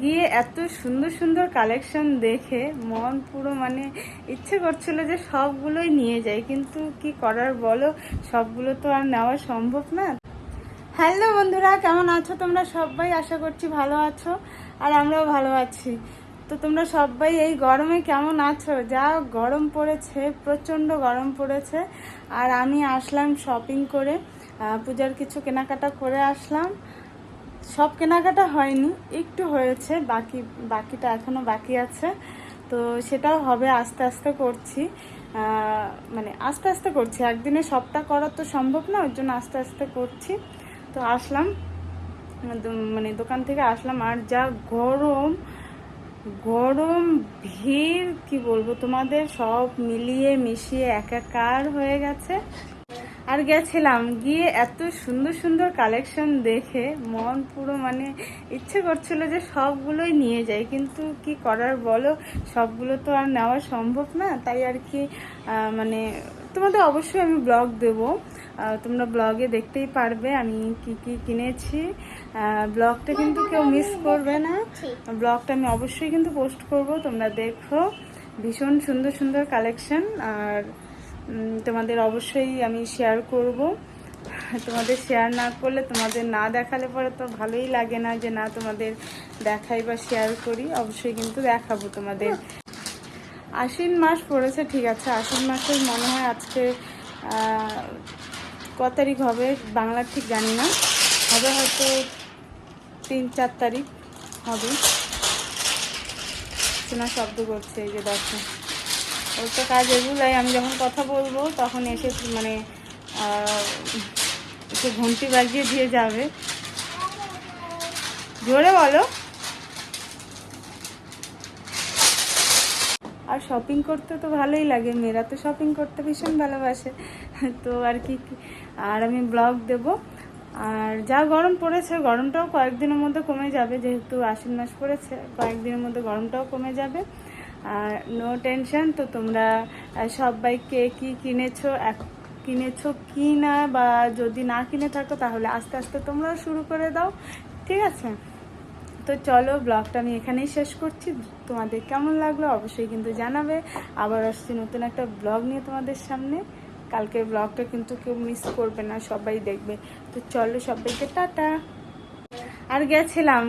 গিয়ে এত সুন্দর সুন্দর কালেকশন দেখে মন পুরো মানে ইচ্ছে করছিল যে সবগুলোই নিয়ে যাই। কিন্তু কি করার বলো? সবগুলো তো আর নেওয়া সম্ভব না। হ্যালো বন্ধুরা, কেমন আছো? তোমরা সবাই আশা করছি ভালো আছো আর আমরাও ভালো আছি। তো তোমরা সবাই এই গরমে কেমন আছো? যা গরম পড়েছে, প্রচণ্ড গরম পড়েছে। আর আমি আসলাম শপিং করে পূজার কিছু কেনাকাটা করে আসলাম। সব কেনাকাটা হয়নি, একটু হয়েছে, বাকি, বাকিটা এখনও বাকি আছে। তো সেটাও হবে, আস্তে আস্তে করছি। মানে আস্তে আস্তে করছি, একদিনে সবটা করা তো সম্ভব না ওই জন্য আস্তে আস্তে করছি। তো আসলাম মানে দোকান থেকে আসলাম, আর যা গরম গরম ভিড়, কি বলব তোমাদের, সব মিলিয়ে মিশিয়ে একাকার হয়ে গেছে। আর গেছিলাম, গিয়ে এত সুন্দর সুন্দর কালেকশন দেখে মন পুরো মানে ইচ্ছে করছিল যে সবগুলোই নিয়ে যাই। কিন্তু কি করার বলো, সবগুলো তো আর নেওয়া সম্ভব না। তাই আর কি মানে তোমাদের অবশ্যই আমি ব্লগ দেব। তোমরা ব্লগে দেখতেই পারবে আমি কি কি কিনেছি। ব্লগটা কিন্তু কেউ মিস করবে না। ব্লগটা আমি অবশ্যই কিন্তু পোস্ট করব, তোমরা দেখো। ভীষণ সুন্দর সুন্দর কালেকশন আর তোমাদের অবশ্যই আমি শেয়ার করব। তোমাদের শেয়ার না করলে তোমাদের না দেখালে পরে তো ভালোই লাগে না যে না তোমাদের দেখাই বা শেয়ার করি। অবশ্যই কিন্তু দেখাবো তোমাদের। আশ্বিন মাস পড়েছে, ঠিক আছে। আশ্বিন মাসের মনে হয় আজকে ক তারিখ হবে বাংলার ঠিক জানি না। হবে হয়তো তিন চার তারিখ হবে। শোনা শব্দ করছে এই যে দেখো। ওর তো কাজ এগুলাই আমি যখন কথা বলব, তখন এসে মানে এসে ঘন্টি বাজিয়ে দিয়ে যাবে। জোরে বলো। আর শপিং করতে তো ভালোই লাগে, মেয়েরা তো শপিং করতে ভীষণ ভালোবাসে। তো আর কি আর আমি ব্লগ দেব। আর যা গরম পড়েছে, গরমটাও কয়েকদিনের মধ্যে কমে যাবে, যেহেতু আশ্বিন মাস পড়েছে, কয়েকদিনের মধ্যে গরমটাও কমে যাবে। নো টেনশন তো তোমরা সবাই কে কি কিনেছো কিনেছো কি না বা যদি না কিনে থাকো তাহলে আস্তে আস্তে তোমরাও শুরু করে দাও, ঠিক আছে? তো চলো ব্লগটা আমি এখানেই শেষ করছি। তোমাদের কেমন লাগল অবশ্যই কিন্তু জানাবে। আবার আসছি নতুন একটা ব্লগ নিয়ে তোমাদের সামনে। কালকে ব্লগটা কিন্তু কেউ মিস করবে না, সবাই দেখবে। তো চলো সবাইকে টাটা। আর গেছিলাম।